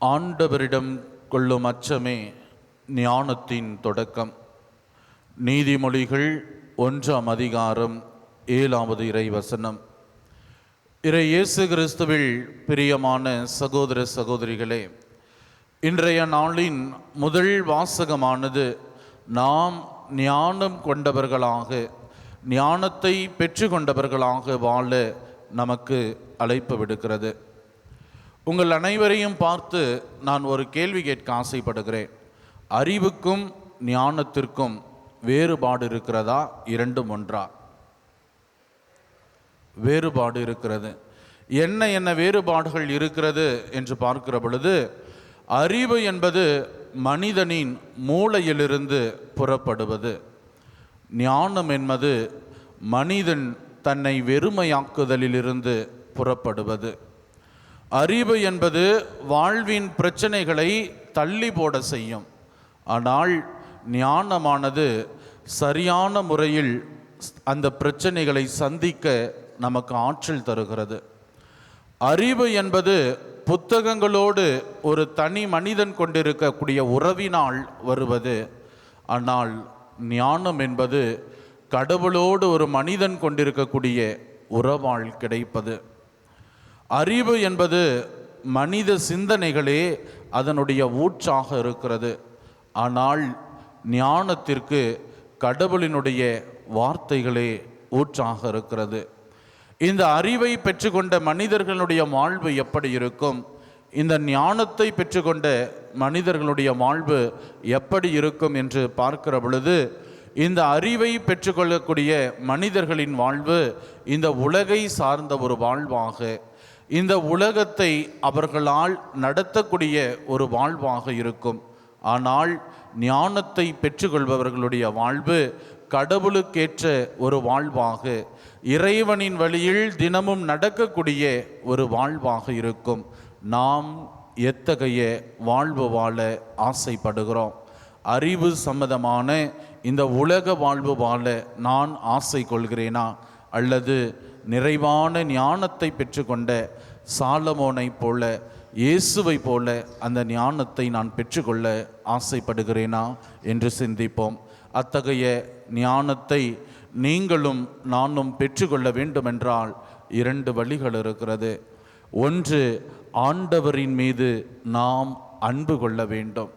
ஆண்டவரிடம் கொள்ளும் அச்சமே ஞானத்தின் தொடக்கம். நீதிமொழிகள் ஒன்றாம் அதிகாரம் ஏழாவது இறை வசனம் இறை இயேசு கிறிஸ்துவில் பிரியமான சகோதர சகோதரிகளே இன்றைய நாளின் முதல் வாசகமானது நாம் ஞானம் கொண்டவர்களாக ஞானத்தை பெற்று கொண்டவர்களாக வாழ நமக்கு அழைப்பு விடுக்கிறது. உங்கள் அனைவரையும் பார்த்து நான் ஒரு கேள்வி கேட்க ஆசைப்படுகிறேன். அறிவுக்கும் ஞானத்திற்கும் வேறுபாடு இருக்கிறதா? இரண்டும் ஒன்றா? வேறுபாடு இருக்கிறது. என்ன என்ன வேறுபாடுகள் இருக்கிறது என்று பார்க்கிற பொழுது அறிவு என்பது மனிதனின் மூளையிலிருந்து புறப்படுவது. ஞானம் என்பது மனிதன் தன்னை வெறுமையாக்குதலிலிருந்து புறப்படுவது. அறிவு என்பது வாழ்வின் பிரச்சனைகளை தள்ளி போட செய்யும். ஆனால் ஞானமானது சரியான முறையில் அந்த பிரச்சனைகளை சந்திக்க நமக்கு ஆற்றல் தருகிறது. அறிவு என்பது புத்தகங்களோடு ஒரு தனி மனிதன் கொண்டிருக்கக்கூடிய உறவினால் வருவது. ஆனால் ஞானம் என்பது கடவுளோடு ஒரு மனிதன் கொண்டிருக்கக்கூடிய உறவால் கிடைப்பது. அறிவு என்பது மனித சிந்தனைகளே அதனுடைய ஊற்றாக இருக்கிறது. ஆனால் ஞானத்திற்கு கடவுளினுடைய வார்த்தைகளே ஊற்றாக இருக்கிறது. இந்த அறிவை பெற்றுக்கொண்ட மனிதர்களுடைய வாழ்வு எப்படி இருக்கும்? இந்த ஞானத்தை பெற்றுக்கொண்ட மனிதர்களுடைய வாழ்வு எப்படி இருக்கும் என்று பார்க்கிற பொழுது இந்த அறிவை பெற்றுக்கொள்ளக்கூடிய மனிதர்களின் வாழ்வு இந்த உலகை சார்ந்த ஒரு வாழ்வாக இந்த உலகத்தை அவர்களால் நடத்தக்கூடிய ஒரு வாழ்வாக இருக்கும். ஆனால் ஞானத்தை பெற்றுக்கொள்பவர்களுடைய வாழ்வு கடவுளுக்கேற்ற ஒரு வாழ்வாக இறைவனின் வழியில் தினமும் நடக்கக்கூடிய ஒரு வாழ்வாக இருக்கும். நாம் எத்தகைய வாழ்வு வாழ ஆசைப்படுகிறோம்? அறிவு சம்மதமான இந்த உலக வாழ்வு வாழ நான் ஆசை கொள்கிறேனா அல்லது நிறைவான ஞானத்தை பெற்றுக்கொண்ட சாலமோனை போல இயேசுவை போல அந்த ஞானத்தை நான் பெற்றுக்கொள்ள ஆசைப்படுகிறேனா என்று சிந்திப்போம். அத்தகைய ஞானத்தை நீங்களும் நானும் பெற்றுக்கொள்ள வேண்டுமென்றால் இரண்டு வழிகள் இருக்கிறது. ஒன்று ஆண்டவரின் மீது நாம் அன்பு கொள்ள வேண்டும்.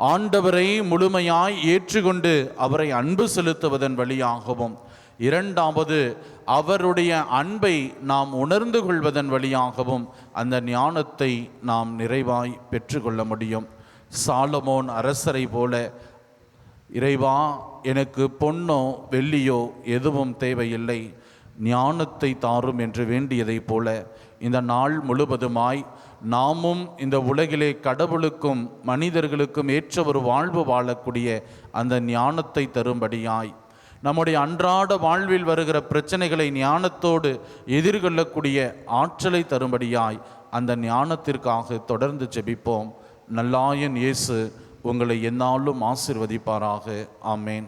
ஆண்டவரை முழுமையாய் ஏற்றுக்கொண்டு அவரை அன்பு செலுத்துவதன் வழியாகவும் இரண்டாவது அவருடைய அன்பை நாம் உணர்ந்து கொள்வதன் வழியாகவும் அந்த ஞானத்தை நாம் நிறைவாய் பெற்றுக்கொள்ள முடியும். சாலமோன் அரசரை போல இறைவா எனக்கு பொன்னோ வெள்ளியோ எதுவும் தேவையில்லை. ஞானத்தை தாரும் என்று வேண்டியதைப் போல இந்த நாள் முழுவதுமாய் நாமும் இந்த உலகிலே கடவுளுக்கும் மனிதர்களுக்கும் ஏற்ற ஒரு வாழ்வு வாழக்கூடிய அந்த ஞானத்தை தரும்படியாய் நம்முடைய அன்றாட வாழ்வில் வருகிற பிரச்சனைகளை ஞானத்தோடு எதிர்கொள்ளக்கூடிய ஆற்றலை தரும்படியாய் அந்த ஞானத்திற்காக தொடர்ந்து ஜெபிப்போம். நல்லாயன் இயேசு உங்களை என்னாலும் ஆசிர்வதிப்பாராக. ஆமேன்.